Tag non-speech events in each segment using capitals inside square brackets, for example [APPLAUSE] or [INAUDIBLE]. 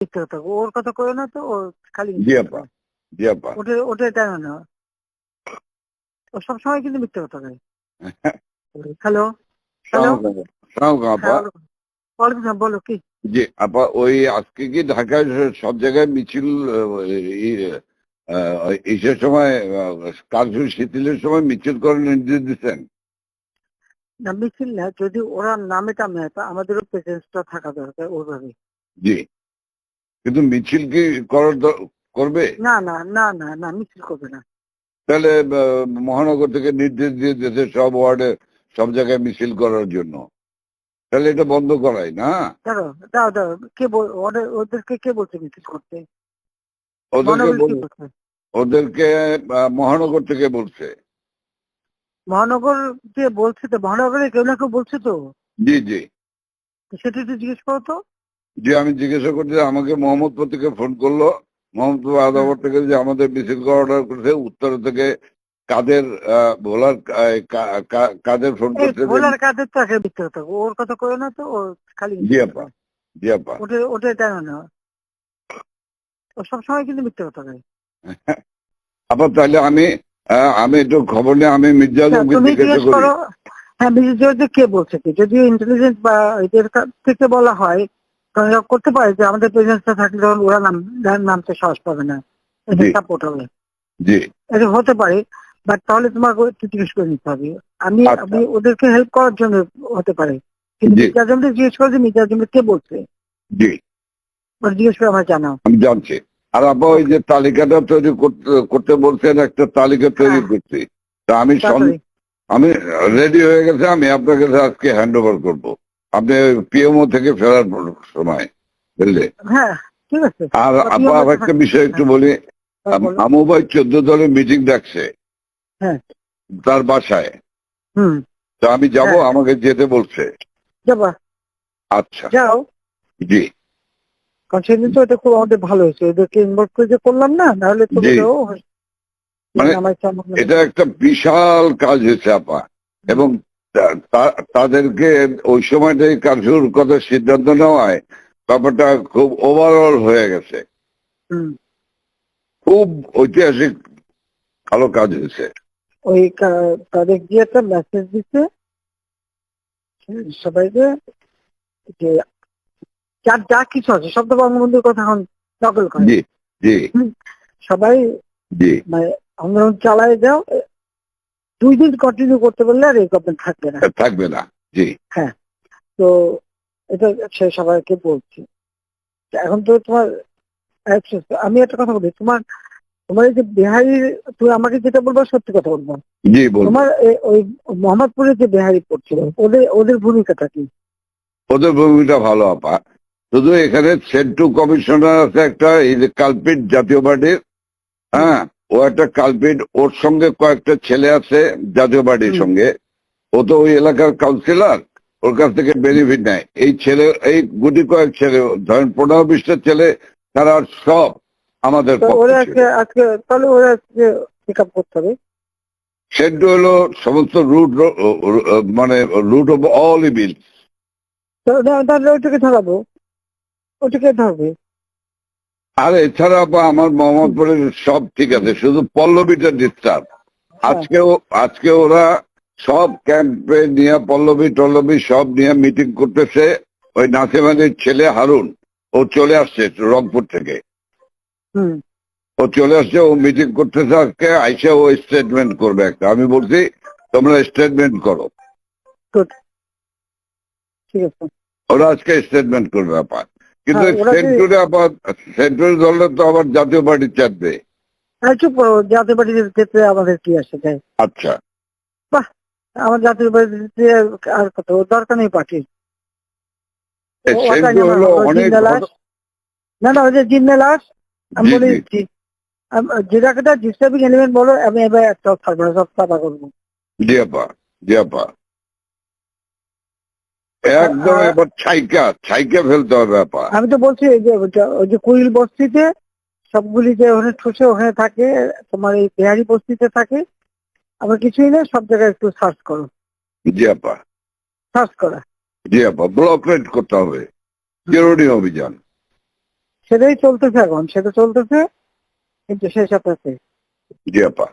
মিথ্যে কথা ওর কথা কয়ে না তো ও খালি জি আপা জি আপা ওটা না ও সবসময় কিন্তু কথা কয়। [LAUGHS] হ্যালো? হ্যালো? হ্যাঁ, ওয়ালাইকুম বলো কি? জি আপা ওই আজকে কি ঢাকায় সব জায়গায় মিছিল এইসব সময় কারফিউ শিথিলের সময় মিছিল করার নির্দেশ দিচ্ছেন না মিছিল না যদি ওরা নামে টামে আমাদেরও প্রেজেন্সটা থাকা দরকার ওইভাবে জি। কিন্তু মিছিল কি করার করবে? না না না না না মিছিল করবে না। তাহলে মহানগর থেকে নির্দেশ দিয়ে দিয়েছে সব ওয়ার্ডে সব জায়গায় মিছিল করার জন্য। তাহলে এটা বন্ধ করাই না? দাঁড়ো দাও দাও কে ওদের ওদেরকে কে বলছে মিছিল করতে? ওদেরকে মহানগর থেকে বলছে। মহানগর যে বলছে তো মহানগরে কেউ না কেউ বলছে তো? জি জি। সেটা একটু জিজ্ঞেস করো তো। যে আমি জিজ্ঞাসা করছি আমাকে মোহাম্মদপুর থেকে ফোন করল। মোহাম্মদপুর আদাবর থেকে যে আমাদের মিছিল অর্ডার করেছে উত্তর থেকে কাদের ভোলার কাদের ফোন করছে? ভোলার কাদের তো আগে ওর কথা কয়ে না তো ও খালি জি আপা জি আপা ওটা ওটাই টাইম না। ও সবসময় কিন্তু কয় আপা তাহলে আমি আমি একটু খবর নিয়ে আমি মির্জা আলমকে তুমি জিজ্ঞাসা জিজ্ঞেস করি। করো হ্যাঁ বিশেষজ্ঞ কে বলছে কি? যদি ইন্টেলিজেন্স বা এদের থেকে বলা হয় তখন করতে পারে যে আমাদের প্রেজেন্সটা থাকলে তখন ওরা নাম নাম- নামতে সাহস পাবে না এটা। সাপোর্ট হবে। জি। এটা হতে পারে বাট তাহলে তোমাকে একটু জিজ্ঞেস করে নিতে হবে। আমি আচ্ছা। আমি ওদেরকে হেল্প করার জন্য হতে পারে। কিন্তু জি। মির্জা জিজ্ঞেস করে যে মির্জা কে বলছে? জি। ওটা জিজ্ঞেস করে আমার জানাও। আমি জানছি। আর আপা ওই যে তালিকাটা তৈরি করতে করতে বলছেন একটা তালিকা তৈরি হ্যাঁ। করছি। তা আমি আমি রেডি হয়ে গেছে আমি আপনার কাছে আজকে হ্যান্ড ওভার করব। আপনি পিএমও থেকে ফেরার সময় বুঝলে? হ্যাঁ ঠিক আছে। আর আমাকে- একটা বিষয় একটু বলি হ্যাঁ, ভাই চোদ্দ দলের মিটিং ডাকছে। হ্যাঁ। তার বাসায়। হুম। তো আমি যাব। আমাকে যেতে বলছে। আচ্ছা। যাও। জি। কারণ সেদিন তো এটা খুব আমাদের ভালো হয়েছে। ওদেরকে ইনভলভ করে যে করলাম না নাহলে তো মানে এটা একটা বিশাল কাজ হয়েছে আপা। এবং তাদেরকে ওই সময়টাই কারফিউর কথা সিদ্ধান্ত নেওয়ায় ব্যাপারটা খুব ওভারঅল হয়ে গেছে। খুব ঐতিহাসিক ভালো কাজ হয়েছে। ওই তাদের গিয়ে একটা মেসেজ দিচ্ছে সবাইকে যে যার যা কিছু আছে সব তো বঙ্গবন্ধুর কথা এখন নকল করে। সবাই জি। মানে আন্দোলন চালায় যাও দুই দিন কন্টিনিউ করতে পারলে আর এই গভর্নমেন্ট থাকবে না। [LAUGHS] থাকবে না জি। হ্যাঁ তো এটা সে সবাইকে বলছি। এখন তো তোমার আমি একটা কথা বলি তোমার তোমার এই যে বিহারি তুমি আমাকে যেটা বলব সত্যি কথা বলব। তোমার ওই মোহাম্মদপুরে যে বিহারি পড়ছিল ওদের ওদের ভূমিকাটা কি? ওদের ভূমিকা ভালো আপা। শুধু এখানে সেন্টু কমিশনার আছে একটা এই যে কালপিট জাতীয় পার্টির হ্যাঁ ও একটা কালপিট ওর সঙ্গে কয়েকটা ছেলে আছে জাতীয় পার্টির সঙ্গে। ও তো ওই এলাকার কাউন্সিলর ওর কাছ থেকে বেনিফিট নেয়। এই ছেলে এই গুটি কয়েক ছেলে ধরেন পনেরো বিশটা ছেলে তারা সব আমাদের সেন্টু হলো সমস্ত রুট মানে রুট অফ অল ইভিল ওইটাকে ধরাবো। ওইটাকে ধরবে। আর এছাড়া বা আমার মোহাম্মদপুরের সব ঠিক আছে শুধু পল্লবীটা ডিস্টার্ব আজকেও আজকে ওরা সব ক্যাম্পে নিয়ে পল্লবী টল্লবী সব নিয়ে মিটিং করতেছে। ওই নাসিমানির ছেলে হারুন ও চলে আসছে রংপুর থেকে। হুম। ও চলে আসছে ও মিটিং করতেছে আজকে আইসে ও স্টেটমেন্ট করবে একটা। আমি বলছি তোমরা স্টেটমেন্ট করো। ঠিক আছে। ওরা আজকে স্টেটমেন্ট করবে আপাত কিন্তু হ্যাঁ, ওরা কি- সেন্টুরে আপাত দলটা তো আবার জাতীয় পার্টি চাপবে চুপ করো জাতীয় পার্টির ক্ষেত্রে আমাদের কি আসে যায় আচ্ছা। আমার জাতীয় পার্টিতে আর কত দরকার নেই পার্টির না না ওই যে জিন্দালাস আমি বলে দিচ্ছি যেটাকে ডিস্টার্বিং এলিমেন্ট বলো আমি এবার একটা সব সাফা করব জি আপা জি আপা। একদম এবার ছাইকা ছাইকা ফেলতে হবে আপা আমি তো বলছি এই যে ওই যে কুইল বস্তিতে সবগুলি যে ওখানে ঠুসে ওখানে থাকে তোমার এই বিহারি বস্তিতে থাকে আবার কিছুই না সব জায়গায় একটু সার্চ করো। জি আপা। সার্চ করা। জি আপা ব্লক রেড করতে হবে। জরুরি অভিযান। সেটাই চলতেছে এখন সেটা চলতেছে কিন্তু সেই সাথে জি আপা।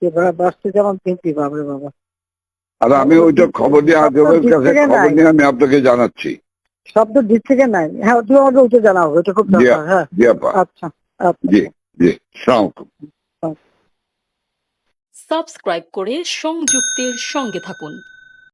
কি বা- বাঁচতে যেমন তিনটি বাবরে বাবা। আর আমি ওইটা খবর দিয়ে আজবের কাছে খবর নিয়ে আমি আপনাকে জানাচ্ছি। শব্দ দিক থেকে নাই। হ্যাঁ তুমি আমাকে ওইটা জানাও এটা খুব দরকার হ্যাঁ। জি আচ্ছা আচ্ছা। জি জি সালাম সাবস্ক্রাইব করে সংযুক্তের সঙ্গে থাকুন।